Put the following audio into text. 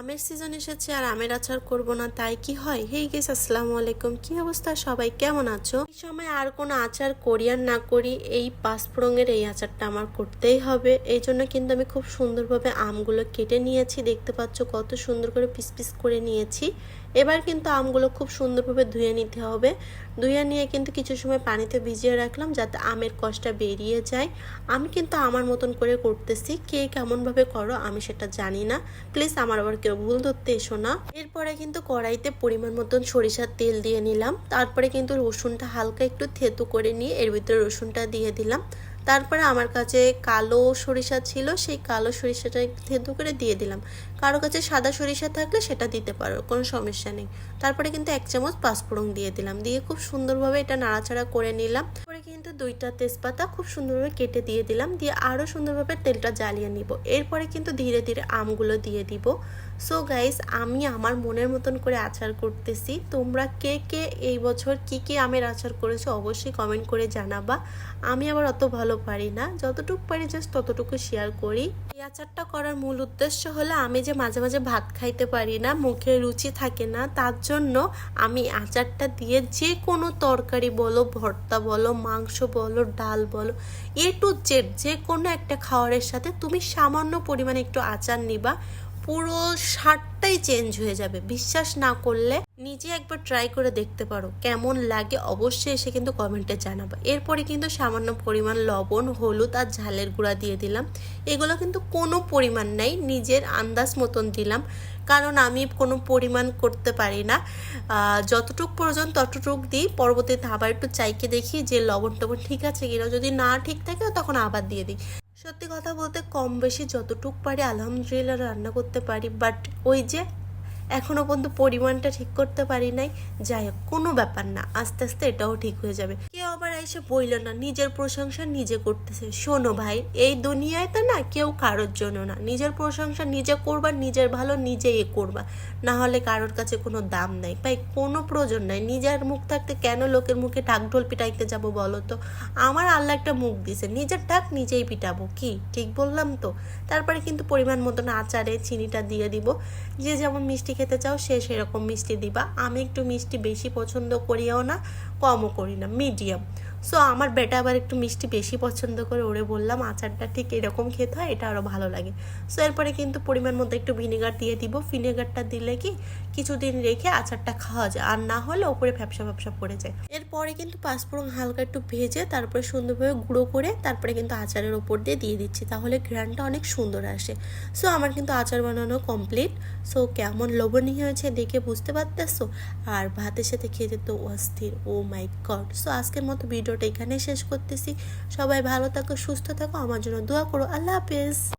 আমের সিজন এসেছে আর আমের আচার করব না, তাই কি হয়? হেই গেস আসসালামু আলাইকুম। কি অবস্থা সবাই? কেমন আছো? এই সময় আর কোনো আচার করি আর না করি, এই পাঁচফোড়ঙের এই আচারটা আমার করতেই হবে। এই জন্য কিন্তু আমি খুব সুন্দরভাবে আমগুলো কেটে নিয়েছি। দেখতে পাচ্ছ কত সুন্দর করে পিস পিস করে নিয়েছি। এবার কিন্তু আমগুলো খুব সুন্দরভাবে ধুয়ে নিতে হবে। ধুয়ে নিয়ে কিন্তু কিছু সময় পানিতে ভিজিয়ে রাখলাম যাতে আমের কষটা বেরিয়ে যায়। আমি কিন্তু আমার মতন করে করতেছি। কে কেমনভাবে করো আমি সেটা জানি না। প্লিজ আমার আবার কেউ ভুল ধরতে এসো না। এরপরে কিন্তু কড়াইতে পরিমাণ মতন সরিষার তেল দিয়ে নিলাম। তারপরে কিন্তু রসুনটা হালকা একটু থেতু করে নিয়ে এর ভিতরে রসুনটা দিয়ে দিলাম। তারপরে আমার কাছে কালো সরিষা ছিল, সেই কালো সরিষাটা থেতু করে দিয়ে দিলাম। কারও কাছে সাদা সরিষা থাকলে সেটা দিতে পারো, কোনো সমস্যা নেই। তারপরে কিন্তু এক চামচ পাঁচফোড়ন দিয়ে দিলাম। দিয়ে খুব সুন্দরভাবে এটা নাড়াচাড়া করে নিলাম। কিন্তু দুইটা তেজপাতা খুব সুন্দরভাবে কেটে দিয়ে দিলাম। দিয়ে আরও সুন্দরভাবে তেলটা জ্বালিয়ে নিব। এরপরে কিন্তু ধীরে ধীরে আমগুলো দিয়ে দিব। সো গাইস আমি আমার মনের মতন করে আচার করতেছি। তোমরা কে কে এই বছর কি কি আমের আচার করেছ অবশ্যই কমেন্ট করে জানাবা। আমি আবার অত ভালো পারি না। যতটুকু পারি জাস্ট ততটুকু শেয়ার করি। এই আচারটা করার মূল উদ্দেশ্য হলো আমি যে মাঝে মাঝে ভাত খাইতে পারি না, মুখে রুচি থাকে না, তার জন্য আমি আচারটা দিয়ে যে কোনো তরকারি বলো, ভর্তা বলো, মাংস বলো, ডাল বলো এ টু জেড যে কোনো একটা খাওয়ারের সাথে তুমি সামান্য পরিমাণে একটু আচার নিবা। পুরো স্বাদটাই চেঞ্জ হয়ে যাবে। বিশ্বাস না করলে নিজে একবার ট্রাই করে দেখতে পারো, কেমন লাগে অবশ্যই এসে কিন্তু কমেন্টে জানাব। এরপরে কিন্তু সামান্য পরিমাণ লবণ, হলুদ আর ঝালের গুঁড়া দিয়ে দিলাম। এগুলো কিন্তু কোনো পরিমাণ নাই, নিজের আন্দাজ মতন দিলাম। কারণ আমি কোনো পরিমাণ করতে পারি না। যতটুক প্রয়োজন ততটুক দিই, পরবর্তীতে আবার একটু চাইকে দেখি যে লবণ টবণ ঠিক আছে কিনা। যদি না ঠিক থাকে, তখন আবার দিয়ে দিই। সত্যি কথা বলতে কম বেশি যতটুক পারি আলহামদুলিল্লাহ রান্না করতে পারি বাট ওই যে এখনও পর্যন্ত পরিমাণটা ঠিক করতে পারি নাই, যাই হোক, কোনো ব্যাপার না, আস্তে আস্তে এটাও ঠিক হয়ে যাবে। আবার এসে বইল না, নিজের প্রশংসা নিজে করতেছে। শোনো ভাই, এই দুনিয়ায় তো না কেউ কারোর জন্য না। নিজের প্রশংসা নিজে করবা, নিজের ভালো নিজে এ করবা। না হলে কারোর কাছে কোনো দাম নাই। ভাই, কোনো প্রয়োজন নাই। নিজের মুখ থাকতে কেন লোকের মুখে ঢাকঢোল পিটাইতে যাব বলো তো? আমার আল্লাহ একটা মুখ দিছে, নিজের ঢাক নিজেই পিটাবো। কি? ঠিক বললাম তো? তারপরে কিন্তু পরিমাণ মতন আচারে চিনিটা দিয়ে দিব। যে যেমন মিষ্টি খেতে চাও, সে সেরকম মিষ্টি দিবা। আমি একটু মিষ্টি বেশি পছন্দ করিও না, কমও করি না। মিডিয়াম। সো আমার বেটা আবার একটু মিষ্টি বেশি পছন্দ করে ওরে বললাম, আচারটা ঠিক এরকম খেতে হয়, এটা আরও ভালো লাগে। সো এরপরে কিন্তু পরিমাণ মতো একটু ভিনেগার দিয়ে দিব। ভিনেগারটা দিলে কি কিছুদিন রেখে আচারটা খাওয়া যায়, আর না হলে ওপরে ফ্যাপসা ফ্যাপসা পড়ে যায়। এরপরে কিন্তু পাঁচফোড়ন হালকা একটু ভেজে তারপরে সুন্দরভাবে গুঁড়ো করে তারপরে কিন্তু আচারের ওপর দিয়ে দিয়ে দিচ্ছি, তাহলে ঘ্রানটা অনেক সুন্দর আসে। সো আমার কিন্তু আচার বানানো কমপ্লিট সো কেমন লোভনীয় হয়েছে দেখে বুঝতে পারতেছো? আর ভাতের সাথে খেতে তো অস্থির ও মাই গড সো আজকের মতো ভিডিওটা এখানে শেষ করতেছি। সবাই ভালো থাকো, সুস্থ থাকো, আমার জন্য দোয়া করো। আল্লাহ হাফেজ।